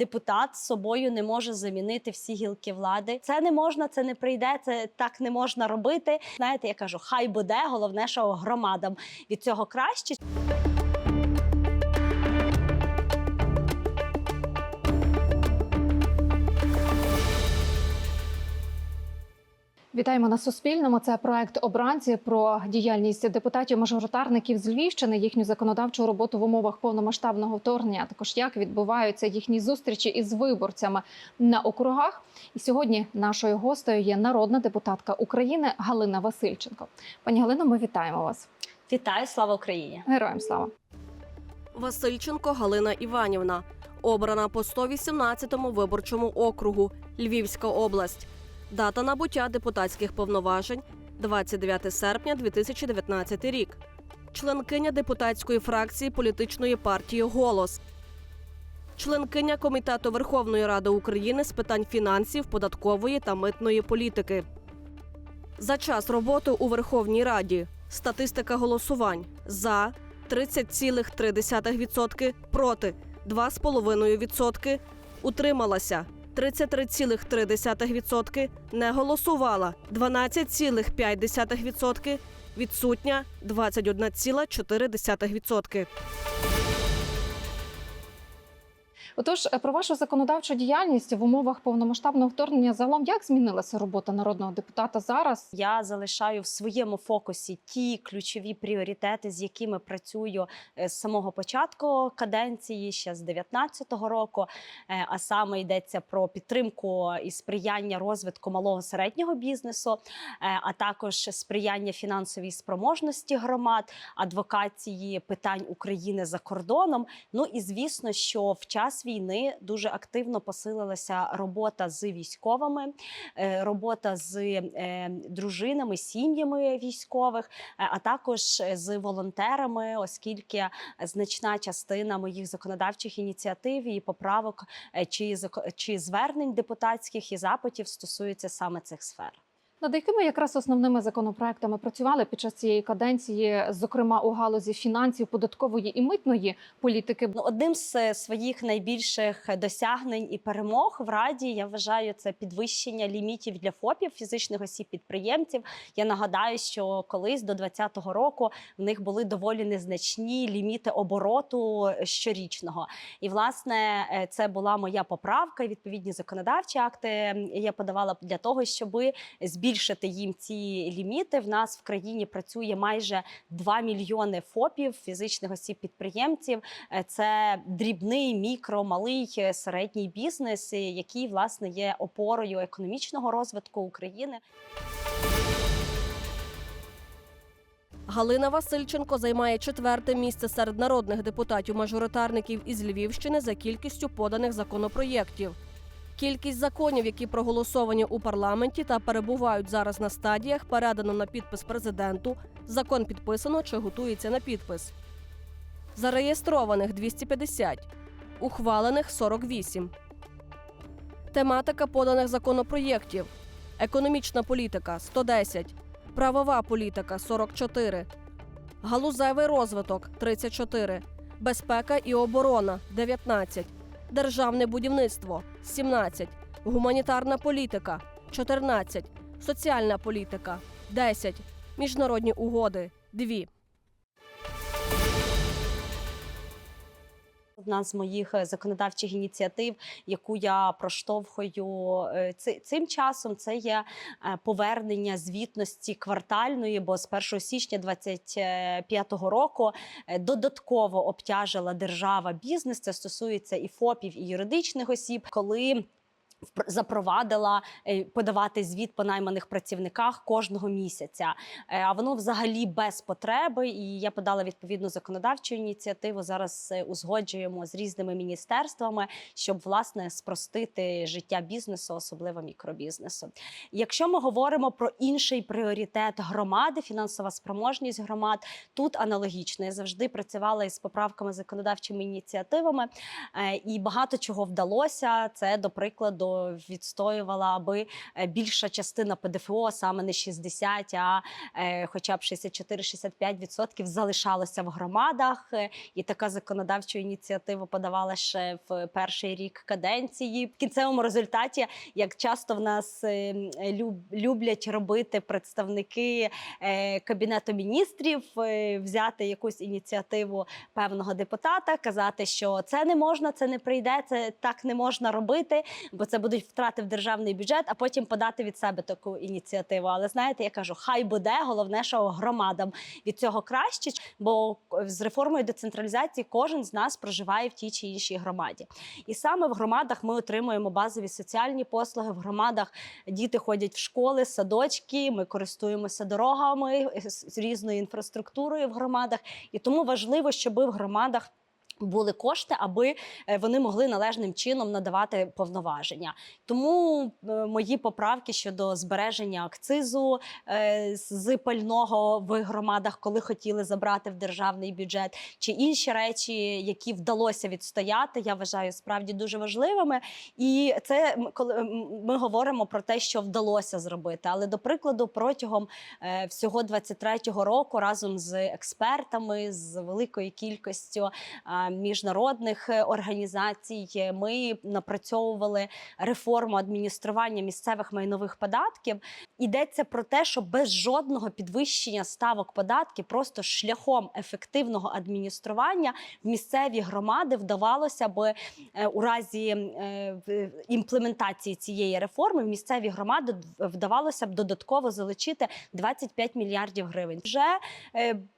депутат собою не може замінити всі гілки влади. Це не можна, це не прийде, це так не можна робити. Знаєте, я кажу, хай буде. Головне, що громадам від цього краще. Вітаємо на Суспільному. Це проект обранці про діяльність депутатів-мажоритарників з Львівщини, їхню законодавчу роботу в умовах повномасштабного вторгнення. а Також як відбуваються їхні зустрічі із виборцями на округах. І сьогодні нашою гостею є народна депутатка України Галина Васильченко. Пані Галино, ми вітаємо вас. Вітаю, слава Україні! Героям слава! Васильченко Галина Іванівна, обрана по 118-му виборчому округу, Львівська область. Дата набуття депутатських повноважень 29 серпня 2019 рік. Членкиня депутатської фракції політичної партії Голос. Членкиня Комітету Верховної Ради України з питань фінансів, податкової та митної політики. За час роботи у Верховній Раді статистика голосувань за 30,3%, проти 2,5%, утрималася 33,3%, не голосувала. 12,5%, відсутня 21,4%. Отож, е, про вашу законодавчу діяльність в умовах повномасштабного вторгнення загалом як змінилася робота народного депутата зараз? Я залишаю в своєму фокусі ті ключові пріоритети, з якими працюю е, з самого початку каденції, ще з 19-го року. Е, А саме йдеться про підтримку і сприяння розвитку малого середнього бізнесу, а також сприяння фінансовій спроможності громад, адвокації питань України за кордоном. Ну і звісно, що в час війни дуже активно посилилася робота з військовими, е, робота з е, дружинами, сім'ями військових, е, а також з волонтерами, оскільки значна частина моїх законодавчих ініціатив і поправок чи, чи звернень депутатських і запитів стосується саме цих сфер. Над якими якраз основними законопроектами працювали під час цієї каденції, зокрема у галузі фінансів, податкової і митної політики? Ну, одним з е, своїх найбільших досягнень і перемог в раді я вважаю це підвищення лімітів для ФОПів фізичних осіб підприємців. Я нагадаю, що колись до 2020 року в них були доволі незначні ліміти обороту щорічного. І власне е, це була моя поправка. Відповідні законодавчі акти я подавала для того, щоб збільшити їм ці ліміти. В нас в країні працює майже 2 мільйони ФОПів, фізичних осіб підприємців. Е, Це дрібний, мікро, малий, е, середній бізнес, е, який власне є опорою економічного розвитку України. Галина Васильченко займає четверте місце серед народних депутатів-мажоритарників із Львівщини за кількістю поданих законопроєктів. Кількість законів, які проголосовані у парламенті та перебувають зараз на стадіях, передано на підпис президенту. Закон підписано чи готується на підпис. Зареєстрованих 250, ухвалених 48. Тематика поданих законопроєктів: економічна політика 110, правова політика 44, галузевий розвиток 34, безпека і оборона 19, державне будівництво 17, гуманітарна політика 14, соціальна політика 10, міжнародні угоди 2. Одна з моїх е, законодавчих ініціатив, яку я проштовхую е, цим часом, це є е, повернення звітності квартальної, бо з 1 січня 2025 року додатково обтяжила держава бізнес. Це стосується і ФОПів, і юридичних осіб, коли запровадила е, подавати звіт по найманих працівниках кожного місяця. Е, А воно взагалі без потреби. І я подала відповідну законодавчу ініціативу. Зараз е, узгоджуємо з різними міністерствами, щоб власне спростити життя бізнесу, особливо мікробізнесу. Якщо ми говоримо про інший пріоритет громади, фінансова спроможність громад, тут аналогічно. Я завжди працювала із поправками законодавчими ініціативами, і багато чого вдалося. Це, до прикладу, відстоювала, аби е, більша частина ПДФО, саме не 60, а е, хоча б 64-65% залишалося в громадах. Е, І така законодавча ініціатива подавала ще в перший рік каденції. В кінцевому результаті, як часто в нас люблять робити представники кабінету міністрів, взяти якусь ініціативу певного депутата, казати, що це не можна, це не прийде, це так не можна робити, бо це будуть втрати в державний бюджет, а потім подати від себе таку ініціативу. Але знаєте, я кажу, хай буде головне, що громадам від цього краще, бо з реформою децентралізації кожен з нас проживає в тій чи іншій громаді. І саме в громадах ми отримуємо базові соціальні послуги. В громадах діти ходять в школи, садочки. Ми користуємося дорогами з з різною інфраструктурою в громадах. І тому важливо, щоб в громадах. Були кошти, аби е, вони могли належним чином надавати повноваження. Тому е, мої поправки щодо збереження акцизу е, з пального в громадах, коли хотіли забрати в державний бюджет, чи інші речі, які вдалося відстояти, я вважаю справді дуже важливими. І це коли ми говоримо про те, що вдалося зробити. Але до прикладу, протягом всього 23-го року, разом з експертами, з великою кількістю міжнародних е, організацій, ми напрацьовували реформу адміністрування місцевих майнових податків. Йдеться про те, що без жодного підвищення ставок податків, просто шляхом ефективного адміністрування в місцеві громади вдавалося би е, у разі е, імплементації цієї реформи в місцеві громади вдавалося б додатково залучити 25 мільярдів гривень. Вже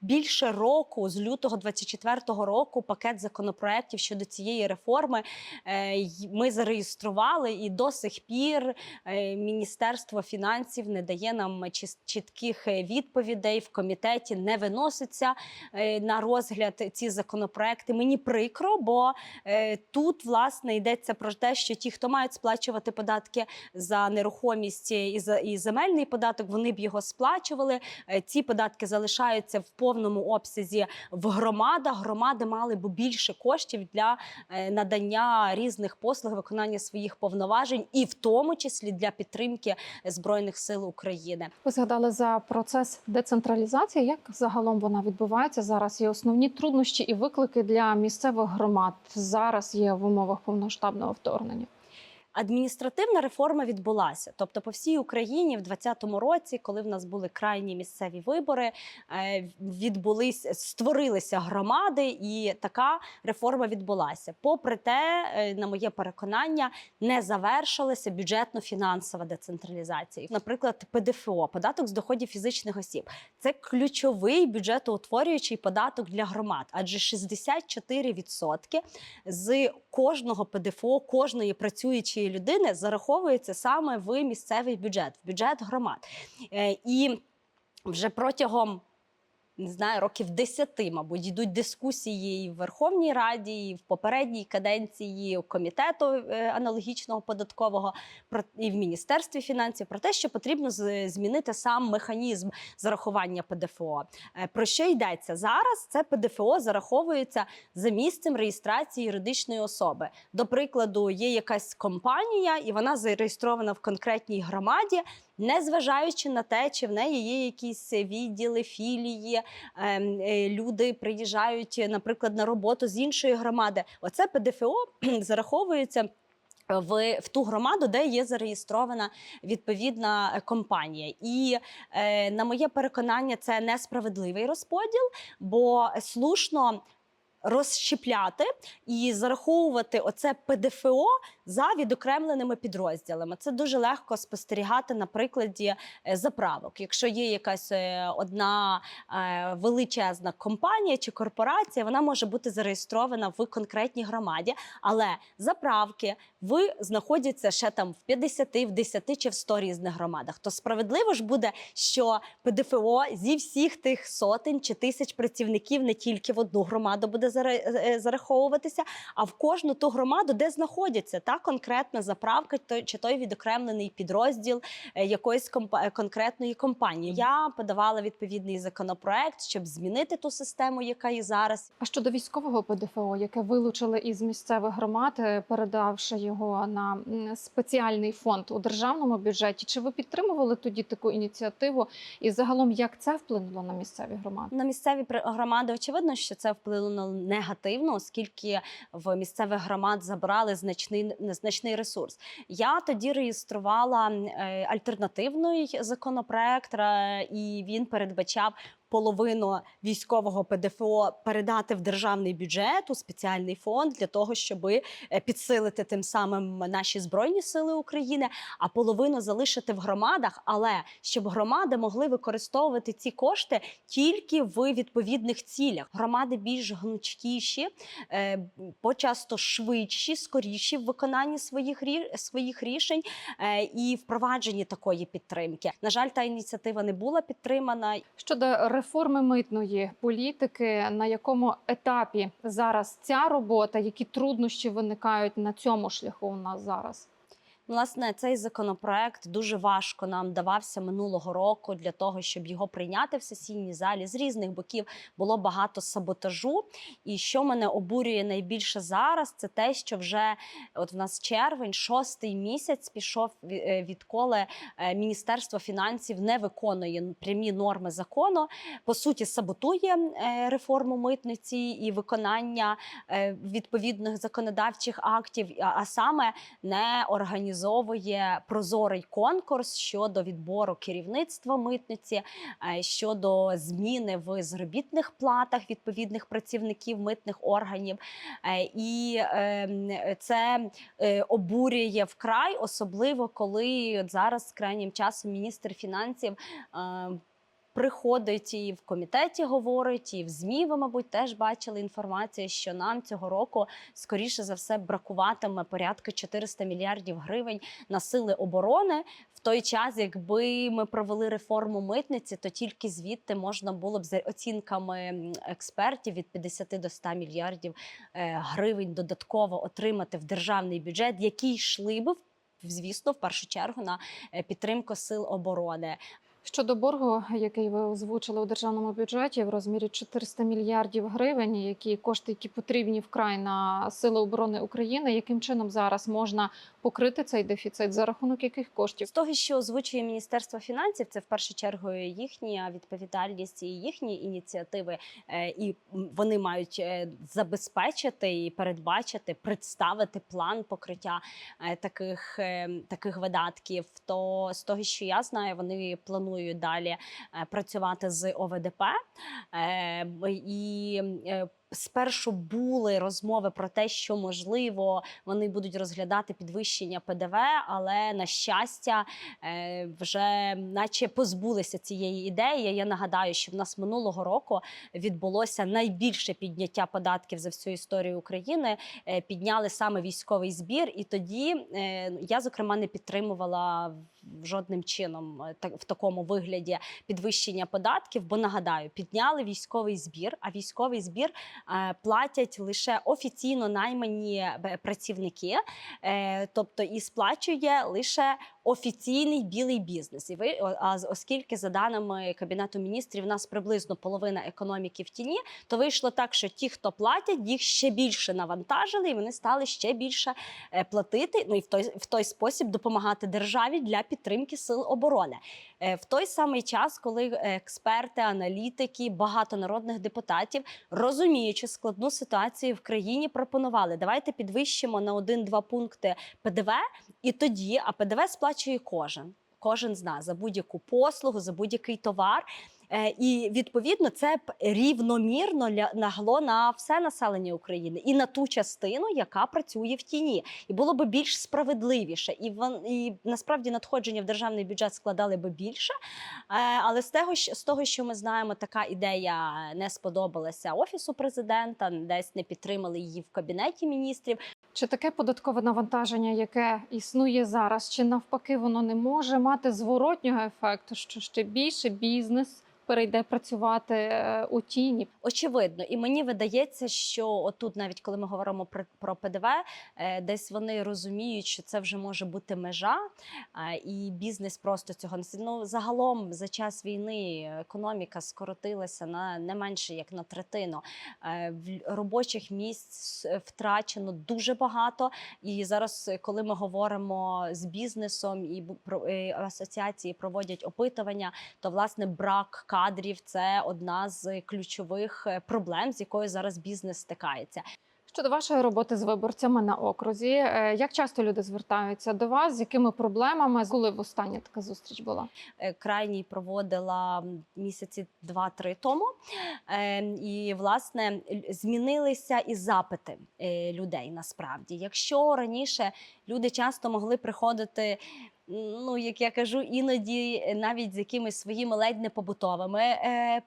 більше року, з лютого 24-го року, пакет законопроєктів щодо цієї реформи е, ми зареєстрували, і до сих пір е, Міністерство фінансів не дає нам чітких е, відповідей в комітеті, не виноситься на розгляд ці законопроекти. Мені прикро, бо тут власне йдеться про те, що ті, хто мають сплачувати податки за нерухомість і за і земельний податок, вони б його сплачували. Ці податки залишаються в повному обсязі в громадах. Громади мали б більше коштів для е, надання різних послуг, виконання своїх повноважень, і в тому числі для підтримки збройних сил України. Ви згадали за процес децентралізації. Як загалом вона відбувається зараз? І основні труднощі і виклики для місцевих громад зараз є в умовах повноштабного вторгнення. Адміністративна реформа відбулася. Тобто, по всій Україні в 2020 році, коли в нас були крайні місцеві вибори, е, відбулись створилися громади, і така реформа відбулася. Попри те, е, на моє переконання, не завершилася бюджетно-фінансова децентралізація. Наприклад, ПДФО податок з доходів фізичних осіб. Це ключовий бюджетоутворюючий податок для громад, адже 64% з кожного ПДФО, кожної працюючої людини зараховується саме в місцевий бюджет, в бюджет громад. Е, І вже протягом. Не знаю, років 10, мабуть, йдуть дискусії і в Верховній Раді, і в попередній каденції комітету е, аналогічного податкового і в Міністерстві фінансів про те, що потрібно змінити сам механізм зарахування ПДФО. Е, Про що йдеться зараз? Це ПДФО зараховується за місцем реєстрації юридичної особи. До прикладу, є якась компанія, і вона зареєстрована в конкретній громаді, незважаючи на те, чи в неї є якісь відділи, філії, ем, е, люди приїжджають, наприклад, на роботу з іншої громади. Оце ПДФО зараховується. В, в ту громаду, де є зареєстрована відповідна е, компанія, і е, на моє переконання, це несправедливий розподіл, бо слушно розщепляти і зараховувати оце ПДФО за відокремленими підрозділами. Це дуже легко спостерігати на прикладі е, заправок. Якщо є якась е, одна е, величезна компанія чи корпорація, вона може бути зареєстрована в конкретній громаді, але заправки ви знаходяться ще там в 50, в 10 чи в 100 різних громадах. То справедливо ж буде, що ПДФО зі всіх тих сотень чи тисяч працівників не тільки в одну громаду буде зараховуватися, а в кожну ту громаду, де знаходяться та конкретна заправка, чи той відокремлений підрозділ е, якоїсь компа- е, конкретної компанії. Я подавала відповідний законопроект, щоб змінити ту систему, яка є зараз. А щодо військового ПДФО, яке вилучили із місцевих громад, е, передавши його на спеціальний фонд у державному бюджеті, чи ви підтримували тоді таку ініціативу? І загалом як це вплинуло на місцеві громади? На місцеві громади очевидно, що це вплинуло негативно, оскільки в місцевих громад забрали значний значний ресурс. Я тоді реєструвала е, альтернативний законопроект, і він передбачав. Половину військового ПДФО передати в державний бюджет у спеціальний фонд для того, щоб підсилити тим самим наші збройні сили України, а половину залишити в громадах, але щоб громади могли використовувати ці кошти тільки в відповідних цілях. Громади більш гнучкіші, е, почасто швидші, скоріші в виконанні своїх своїх рішень е, і впровадженні такої підтримки. На жаль, та ініціатива не була підтримана. Щодо реформи митної політики, на якому етапі зараз ця робота, які труднощі виникають на цьому шляху у нас зараз? Власне, цей законопроект дуже важко нам давався минулого року для того, щоб його прийняти в сесійній залі. З різних боків було багато саботажу. І що мене обурює найбільше зараз, це те, що вже от в нас червень, шостий місяць пішов е, відколи е, Міністерство фінансів не виконує прямі норми закону. По суті, саботує е, реформу митниці і виконання відповідних законодавчих актів, а- саме не організовує прозорий конкурс щодо відбору керівництва митниці, е, щодо зміни в заробітних платах відповідних працівників митних органів. Е, І е, це е, обурює вкрай, особливо коли зараз крайнім часом міністр фінансів. Приходить і в комітеті говорить, і в ЗМІ ви, мабуть, теж бачили інформацію, що нам цього року скоріше за все бракуватиме порядка 400 мільярдів гривень на сили оборони. В той час, якби ми провели реформу митниці, то тільки звідти можна було б за оцінками експертів від 50 до 100 мільярдів е, гривень додатково отримати в державний бюджет, які йшли би звісно в першу чергу на е, підтримку сил оборони. Щодо боргу, який ви озвучили у державному бюджеті в розмірі 400 мільярдів гривень, які кошти, які потрібні вкрай на сили оборони України, яким чином зараз можна покрити цей дефіцит за рахунок яких коштів? З того, що озвучує Міністерство фінансів, це в першу чергу їхня відповідальність і їхні ініціативи, е, і вони мають е, забезпечити і передбачити, представити план покриття е, таких, е, таких видатків. То з того, що я знаю, вони планують далі е, працювати з ОВДП Е, і. Спершу були розмови про те, що можливо вони будуть розглядати підвищення ПДВ, але на щастя, е, вже наче позбулися цієї ідеї. Я нагадаю, що в нас минулого року відбулося найбільше підняття податків за всю історію України. Е, Підняли саме військовий збір, і тоді е, я зокрема не підтримувала жодним чином в такому вигляді підвищення податків. Бо нагадаю, підняли військовий збір, а військовий збір платять лише офіційно наймані е, працівники, е, тобто і сплачує лише офіційний білий бізнес. І ви а оскільки за даними кабінету міністрів, в нас приблизно половина економіки в тіні, то вийшло так, що ті, хто платять, їх ще більше навантажили, і вони стали ще більше е, платити. Ну і в той в той спосіб допомагати державі для підтримки сил оборони. Е, В той самий час, коли експерти, аналітики, багато народних депутатів, розуміючи складну ситуацію в країні, пропонували давайте підвищимо на один-два пункти ПДВ, і тоді, а ПДВ сплачує кожен. Кожен з нас за будь-яку послугу, за будь-який товар. Е, І відповідно це б рівномірно лягло на все населення України і на ту частину, яка працює в тіні, і було би більш справедливіше. І вон і насправді надходження в державний бюджет складали би більше. Е, Але з того, з того, що ми знаємо, така ідея не сподобалася офісу президента, десь не підтримали її в кабінеті міністрів. Чи таке податкове навантаження, яке існує зараз, чи навпаки воно не може мати зворотнього ефекту, що ще більше бізнес перейде працювати е, у тіні. Очевидно, і мені видається, що отут, навіть коли ми говоримо про, про ПДВ, е, десь вони розуміють, що це вже може бути межа, е, і бізнес просто цього не. Ну, загалом за час війни економіка скоротилася на не менше як на третину. Робочих місць втрачено дуже багато. І зараз, коли ми говоримо з бізнесом і асоціації проводять опитування, то власне брак кадрів це одна з ключових е, проблем, з якою зараз бізнес стикається. Щодо вашої роботи з виборцями на окрузі, е, як часто люди звертаються до вас, з якими проблемами коли в останнє така зустріч була? Е, Крайній проводила місяці два-три тому. Е, І власне змінилися і запити людей насправді. Якщо раніше люди часто могли приходити. Ну, як я кажу, іноді навіть з якимись своїми ледь не побутовими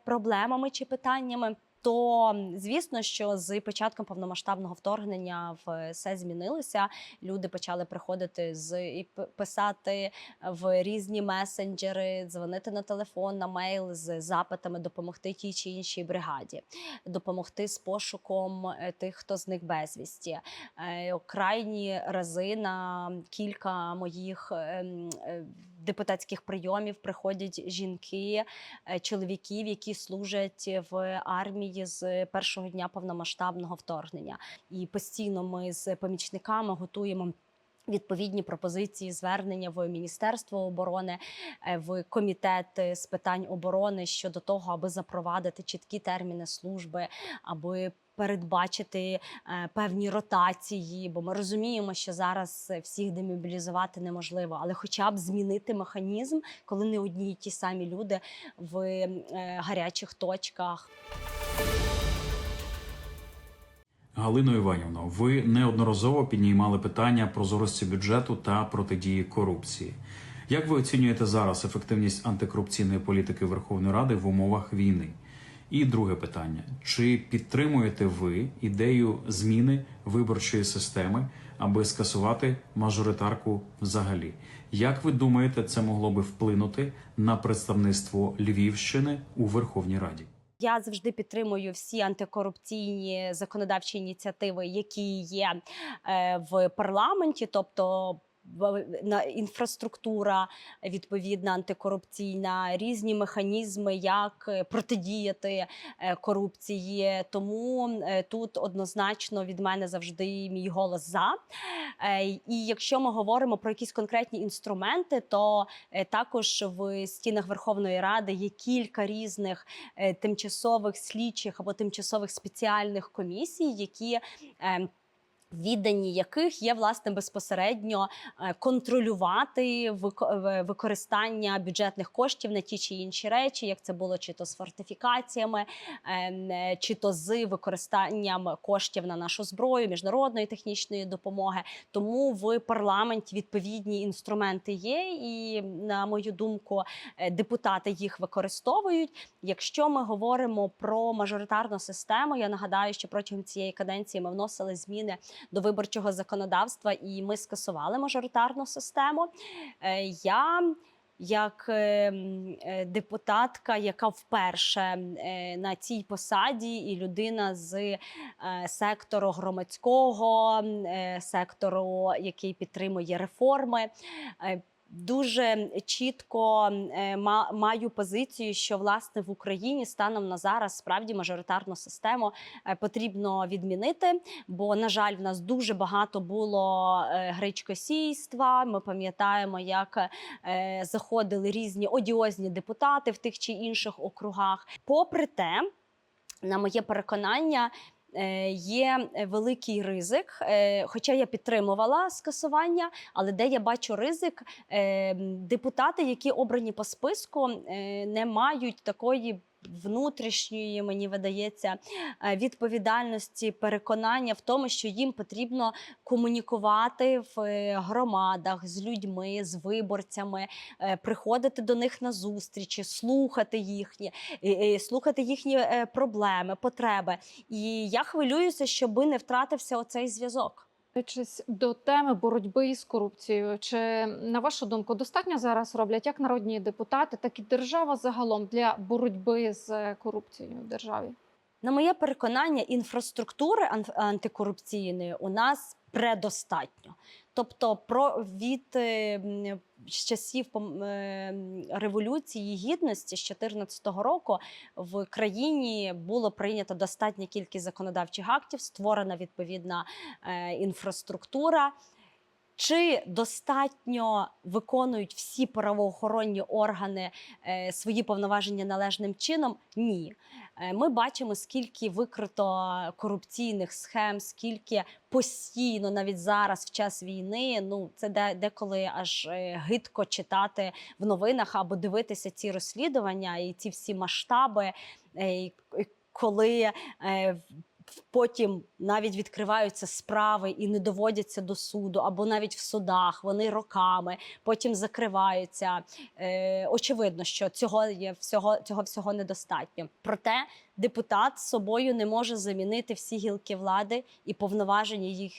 проблемами чи питаннями. То звісно, що з початком повномасштабного вторгнення все змінилося. Люди почали приходити з і писати в різні месенджери, дзвонити на телефон, на мейл з запитами допомогти тій чи іншій бригаді, допомогти з пошуком е, тих, хто з них безвісті. Е, Крайні рази на кілька моїх ем, е, депутатських прийомів приходять жінки, е, чоловіків, які служать в армії з першого дня повномасштабного вторгнення. І постійно ми з помічниками готуємо. Відповідні пропозиції звернення в Міністерство оборони, е, в комітет е, з питань оборони щодо того, аби запровадити чіткі терміни служби, аби передбачити е, певні ротації. Бо ми розуміємо, що зараз всіх демобілізувати неможливо, але хоча б змінити механізм, коли не одні й ті самі люди в гарячих точках. Галино Іванівно, ви неодноразово піднімали питання прозорості бюджету та протидії корупції. Як ви оцінюєте зараз ефективність антикорупційної політики Верховної Ради в умовах війни? І друге питання: чи підтримуєте ви ідею зміни виборчої системи, аби скасувати мажоритарку взагалі? Як ви думаєте, це могло би вплинути на представництво Львівщини у Верховній Раді? Я завжди підтримую всі антикорупційні законодавчі ініціативи, які є е, в парламенті, тобто. Інфраструктура відповідна антикорупційна, різні механізми, як е, протидіяти е, корупції. Тому е, тут однозначно від мене завжди мій голос за. І якщо ми говоримо про якісь конкретні інструменти, то також в стінах Верховної Ради є кілька різних тимчасових слідчих або тимчасових спеціальних комісій, які е, Віддані яких є власне безпосередньо е, контролювати в- використання бюджетних коштів на ті чи інші речі, як це було чи то з фортифікаціями, ем, е, чи то з використанням коштів на нашу зброю, міжнародної технічної допомоги. Тому в парламенті відповідні інструменти є, і на мою думку, е, депутати їх використовують. Якщо ми говоримо про мажоритарну систему, я нагадаю, що протягом цієї каденції ми вносили зміни до виборчого законодавства, і ми скасували мажоритарну систему. Е, Я як е, е, депутатка, яка вперше на цій посаді, і людина з сектору громадського, сектору, який підтримує реформи. Дуже чітко е, ма- маю позицію, що власне в Україні станом на зараз справді мажоритарну систему е, потрібно відмінити. Бо, на жаль, в нас дуже багато було е, гречкосійства. Ми пам'ятаємо, як заходили різні одіозні депутати в тих чи інших округах. Попри те, на моє переконання. Е, Є великий ризик, е, хоча я підтримувала скасування, але де я бачу ризик, е, депутати, які обрані по списку, е, не мають такої внутрішньої, мені видається, е, відповідальності, переконання в тому, що їм потрібно комунікувати в е, громадах з людьми, з виборцями, е, приходити до них на зустрічі, слухати їхні, слухати їхні проблеми, потреби. І я хвилююся, щоби не втратився оцей зв'язок. Повертаючись до теми боротьби із корупцією, чи на вашу думку достатньо зараз роблять як народні депутати, так і держава загалом для боротьби з корупцією в державі? На моє переконання, інфраструктури ан- антикорупційної у нас предостатньо. Тобто, про від е, з часів е, революції гідності з 2014 року в країні було прийнято достатня кількість законодавчих актів, створена відповідна е, інфраструктура. Чи достатньо виконують всі правоохоронні органи е, свої повноваження належним чином? Ні. Е, Ми бачимо, скільки викрито корупційних схем, скільки постійно, навіть зараз, в час війни, ну це де, деколи аж е, гидко читати в новинах або дивитися ці розслідування і ці всі масштаби, е, коли. Потім навіть відкриваються справи і не доводяться до суду, або навіть в судах вони роками, потім закриваються. Е, очевидно, що цього є всього цього всього недостатньо. Проте депутат собою не може замінити всі гілки влади і повноваження їх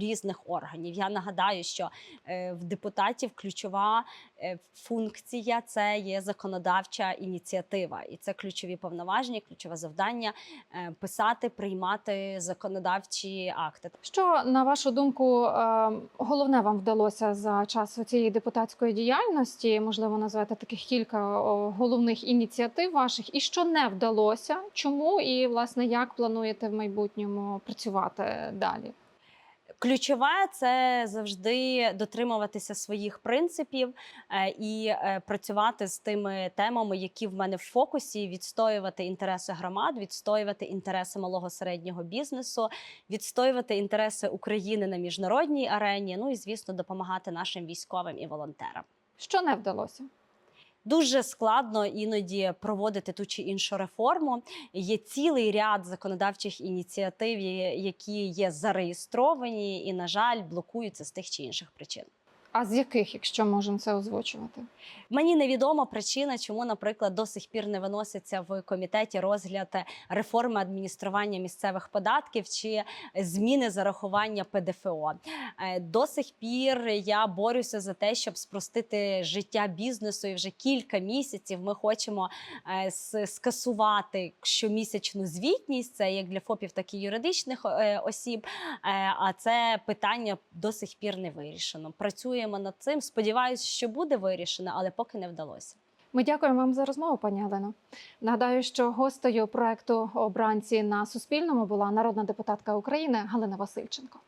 різних органів. Я нагадаю, що е, в депутатів ключова е, функція це є законодавча ініціатива, і це ключові повноваження, ключове завдання е, писати, приймати законодавчі акти. Що на вашу думку головне вам вдалося за час цієї депутатської діяльності? Можливо, назвати таких кілька головних ініціатив ваших, і що не вдалося? Чому і власне як плануєте в майбутньому працювати далі? Ключове це завжди дотримуватися своїх принципів е, і е, працювати з тими темами, які в мене в фокусі, відстоювати інтереси громад, відстоювати інтереси малого середнього бізнесу, відстоювати інтереси України на міжнародній арені. Ну і звісно, допомагати нашим військовим і волонтерам. Що не вдалося? Дуже складно іноді проводити ту чи іншу реформу. Є цілий ряд законодавчих ініціатив, які є зареєстровані, і, на жаль, блокуються з тих чи інших причин. А з яких, якщо можемо це озвучувати? Мені невідома причина, чому, наприклад, до сих пір не виноситься в комітеті розгляд реформи адміністрування місцевих податків чи зміни зарахування ПДФО. Е, До сих пір я борюся за те, щоб спростити життя бізнесу. І вже кілька місяців ми хочемо е, скасувати щомісячну звітність. Це як для ФОПів, так і юридичних е, осіб. А це питання до сих пір не вирішено. Працюємо над цим. Сподіваюсь, що буде вирішено, але поки не вдалося. Ми дякуємо вам за розмову, пані Олено. Нагадаю, що гостею проекту обранці на Суспільному була народна депутатка України Галина Васильченко.